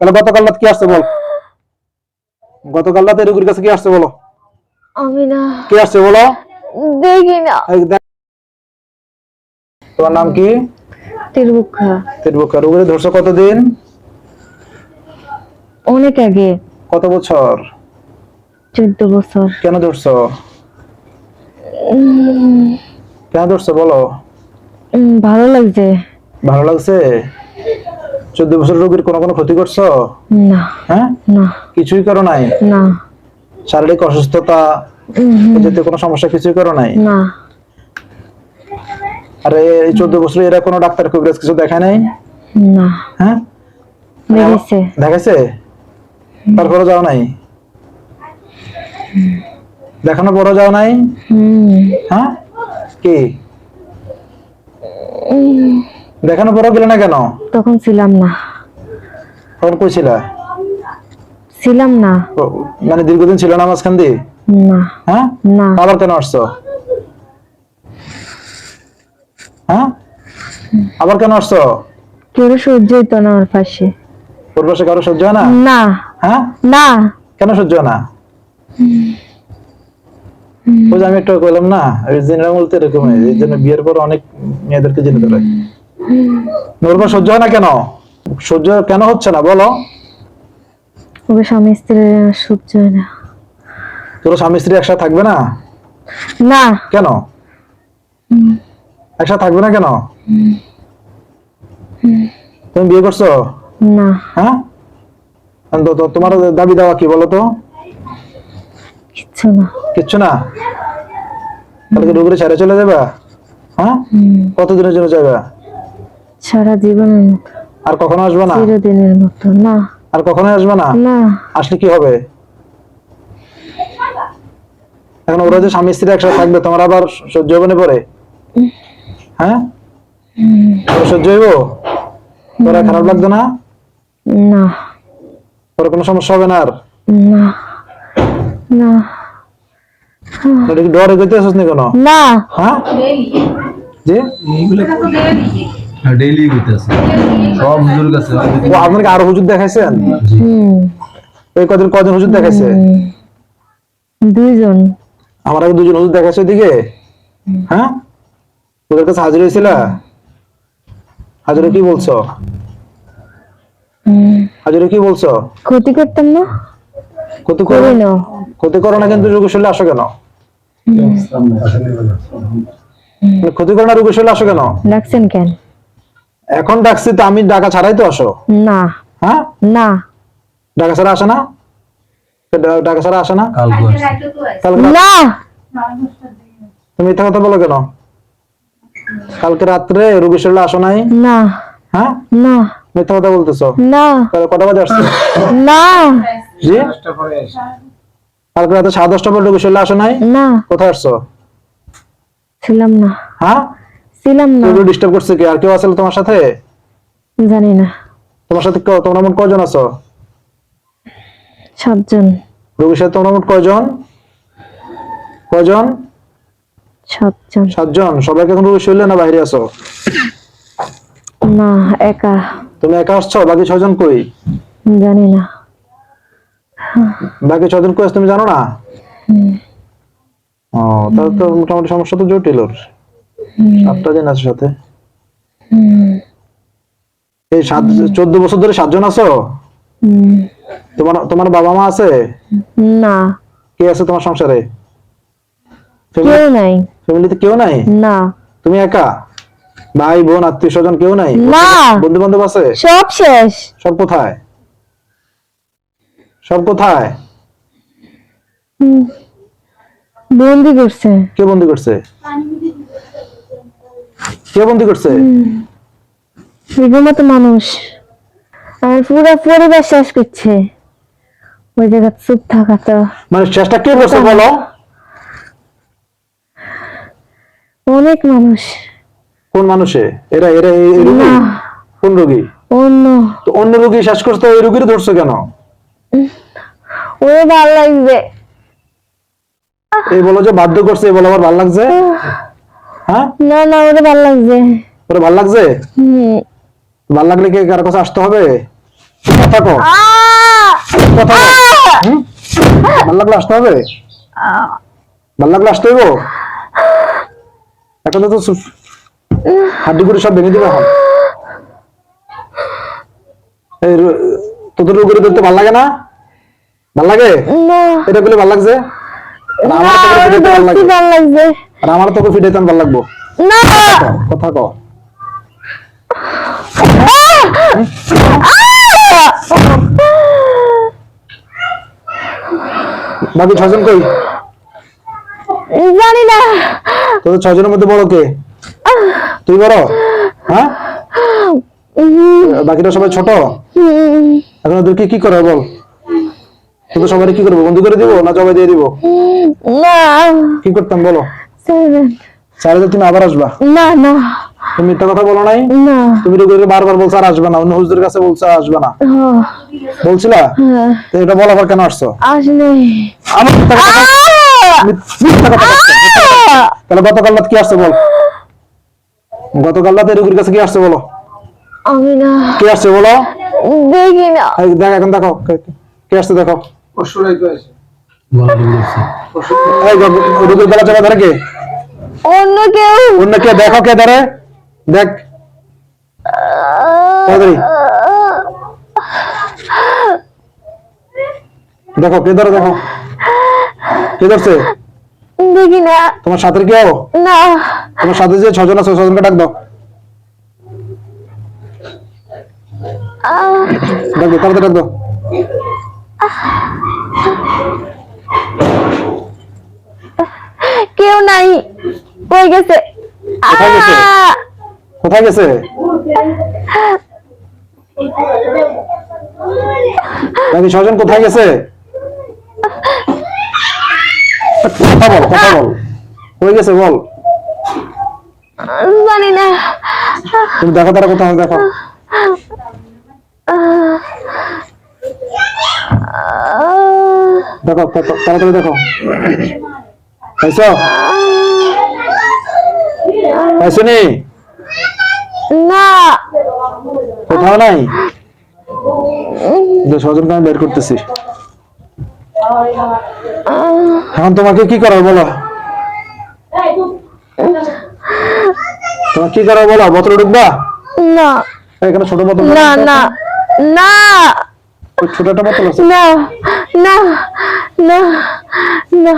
তাহলে গতকাল রাত কি আসছে বল? গতকাল রাতে রুগীর কাছে কি আসছে বলো? আমি না। কি আসছে বলো? দেখি না। তোমার নাম কি? তিরবুক্ষা। তিরবুকা রুগীর ধরছো কতদিন? অনেক আগে। কত বছর? চোদ্দ বছর। কেন ধরছো? কেন ধরছো বলো? ভালো লাগছে। ভালো লাগছে? চোদ্দ বছর রোগীর কোনো কোনো ক্ষতি করছ? না। হ্যাঁ? না। কিছুই করো নাই? না। শারীরিক অসুস্থতা উম, এ জাতীয় কোনো সমস্যা কিছুই করো নাই? না। আর এই চোদ্দ বছর এরা কোনো ডাক্তার কবিরাজ কিছু দেখায় নাই? না। হ্যাঁ? দেখাইছে। তারপরে যাও নাই? দেখানো পরে যাও নাই? হ্যাঁ? কি? দেখানো পরে গেলে না কেন? তখন ছিলাম না। তখন কই ছিলা? ছিলাম না। মানে দীর্ঘদিন ছিল না মাঝখান দিয়ে? না। হ্যাঁ? না। আবার কেন আসছো? হ্যাঁ? আবার কেন আসছো? কেউ সহ্য হইতো না আমার পাশে। পূর্বাসে কারও সহ্য হয় না? না। হ্যাঁ? না। কেন সহ্য না? ওই আমি একটু কইলাম না ওই জেনারেল বলতে এরকম এই জন্য বিয়ের পর অনেক মেয়েদেরকে জেনে ধরে। নর্মাল সহ্য হয় না কেন? সহ্য কেন হচ্ছে না? বলো। ওকে স্বামী স্ত্রী সহ্য হয় না। তোর স্বামী স্ত্রী একসাথে থাকবে না? না। কেন? একসাথে থাকবে না কেন? তুমি বিয়ে করছ? না। হ্যাঁ? তোমার দাবি দেওয়া কি বলো তো? কিচ্ছু না। কিচ্ছু না? তাহলে রুগীর ছেড়ে চলে যাবে? হ্যাঁ? কতদিনের জন্য যাবে? সারা জীবনের মতো। আর কখনো আসবে না? চিরদিনের মতো না। আর কখনো আসবে না? না। আসলে কি হবে? এখন ওরা যে স্বামী স্ত্রী একসাথে থাকবে তোমার আবার সহ্য হবে না পরে? হ্যাঁ? সহ্য হইব? তোরা খারাপ লাগবে না? না। তোর কোনো সমস্যা হবে না আর? না। না। কি ডরে গইতে আসছ নি কোনো? না। হ্যাঁ? জি? ডেইলি করতেছে সব হুজুর কাছে। ও আপনাকে আরও হুজুর দেখাইছেন? হুম। এই কদিন কদিন হুজুর দেখাইছে? দুইজন। আমার আগে দুজন হুজুর দেখাইছে ওদিকে হ্যাঁ? ওদের কাছে হাজির হয়েছিল? হাজিরে কি বলছো। হাজিরে কি বলছো? ক্ষতি করতাম না। ক্ষতি করো না। ক্ষতি করো না কিন্তু আসো কেন? মানে ক্ষতি করো না রোগী শরীরে আসো কেন? ডাকছেন কেন? এখন ডাকছি তো আমি ডাকা ছাড়াই তো আসো? না। হ্যাঁ? না। ডাকা ছাড়া আসে না? ডাকা ছাড়া আসে না? কালকে না। তুমি মিথ্যা কথা বলো কেন? কালকে রাত্রে আসো নাই? না। হ্যাঁ? না। মিথ্যা কথা বলতেছো? না। তাহলে কটা বাজে আসছো? না। জি? কালকে রাতে সাড়ে দশটা পর রোগী শরীরে আসো নাই? না। কোথায় আসছো? ছিলাম না। হ্যাঁ? ছিলাম না। কেউ ডিস্টার্ব করছে কি? আর কেউ আছে তোমার সাথে? জানি না। তোমার সাথে কেউ- তোমরা মোট কয়জন আছো? সাতজন। রোগীর সাথে তোমরা মোট কয়জন? কয়জন? সাতজন। সাতজন। সবাইকে এখন রোগী শরীরে না বাইরে আছো? না একা। তুমি একা আসছো? বাকি ছয়জন কই? জানি না। বাকি ছয়জন কই আছে তুমি জানো না? ও তাহলে তো মোটামুটি সমস্যা তো জটিল ওর। সাতটা দিন আছে সাথে? এই সাত চোদ্দ বছর ধরে সাতজন আছো? তোমার তোমার বাবা মা আছে? না। কে আছে তোমার সংসারে? কেউ নাই। ফ্যামিলিতে কেউ নাই? না। তুমি একা? ভাই বোন আত্মীয় স্বজন কেউ নাই? না। বন্ধু বান্ধব আছে? সব শেষ। সব কোথায়? সব কোথায়? হুম। বন্দি করছে। কে বন্দি করছে? কে বন্দি করছে মতো মানুষ। আমার পুরো পরিবার শেষ করছে। ওই জায়গা চুপ থাকা তো। মানে চেষ্টা কে করছে বলো? অনেক মানুষ। কোন মানুষে? এরা এরা এই রোগী? কোন রোগী? অন্য। তো অন্য রোগী শেষ করছে এই রোগীর ধরছো কেন? ওরে ভালো লাগবে। এই বলো যে বাধ্য করছে এই বলো আবার ভালো লাগছে? হ্যাঁ? না না ওরে ভালো লাগছে। ভালো লাগছে? হুম। ভালো লাগলে কি কারও কাছে আসতে হবে? কথা কো কথা ভালো লাগলে আসতে হবে? ভালো লাগলে আসতে হইব? এখন তো হাড্ডি করে সব ভেঙে দিবে এখন। এই তোদের রোগের দেখতে ভালো লাগে না? ভালো লাগে? এটা বলে ভালো লাগছে? আমার ভালো লাগছে। আর আমার তোকে ফিটাইতে ভালো লাগবো। না! কথা কও বাকি ছজন কই? জানি না। তোদের ছজনের মধ্যে বড় কে? তুই বড়? হ্যাঁ? বাকিরা সবাই ছোট? এখন ওদেরকে কি করে বল? তোদের সবাই কি করব? বন্ধু করে দিব না জবাই দিয়ে দিব? না। কি করতাম বলো? চারে তুমি আবার আসবা। না না। তুমি মিথ্যা কথা বলো নাই? না। তুমি রোগীকে বারবার বলছো আর আসবে না অন্য হুজুরের কাছে বলছো আর আসবে না। ও, বলছিলা? হ্যাঁ, তো এটা বলার পর কেন আসছো? আসলে আমার মিথ্যা কথা মিথ্যা কথা তাহলে গতকাল রাত কি আসছে বল? গতকাল রাতে রোগীর কাছে কি আসছে বলো? আমি না। কি আসছে বলো? দেখি না। দেখ এখন দেখো কে- আসছে? দেখো গলা টিপে ধরছে। এই গ- রোগীর গলা চাপা ধরে কে? অন্য কেউ? অন্য কে? দেখো কে ধরে। দেখ। তাড়াতাড়ি। দেখো কে ধরে দেখো। কে ধরছে? দেখি না। তোমার সাথে কেউ? না। তোমার সাথে যে ছজন আছে ছজনকে ডাক দাও! ডাক দাও তাড়াতাড়ি ডাক দাও কেউ নাই কই গেছে। কোথায় গেছে? কোথায় গেছে? নাকি কোথায় গেছে? কথা বল কথা বল। কই গেছে বল। জানি না। তুমি দেখো তারা কোথায় দেখো দেখো তাড়াতাড়ি দেখো। পাইছো? পাইছো নি না। কোথাও নাই? ছজনকে আমি বের করতেছি। এখন তোমাকে কি করার বলো? তোমার কি করার বলো? বোতলে ঢুকবা? না। এখানে ছোট বোতল না না। না। ওই ছোট একটা বোতল আছে। না। না। না। না।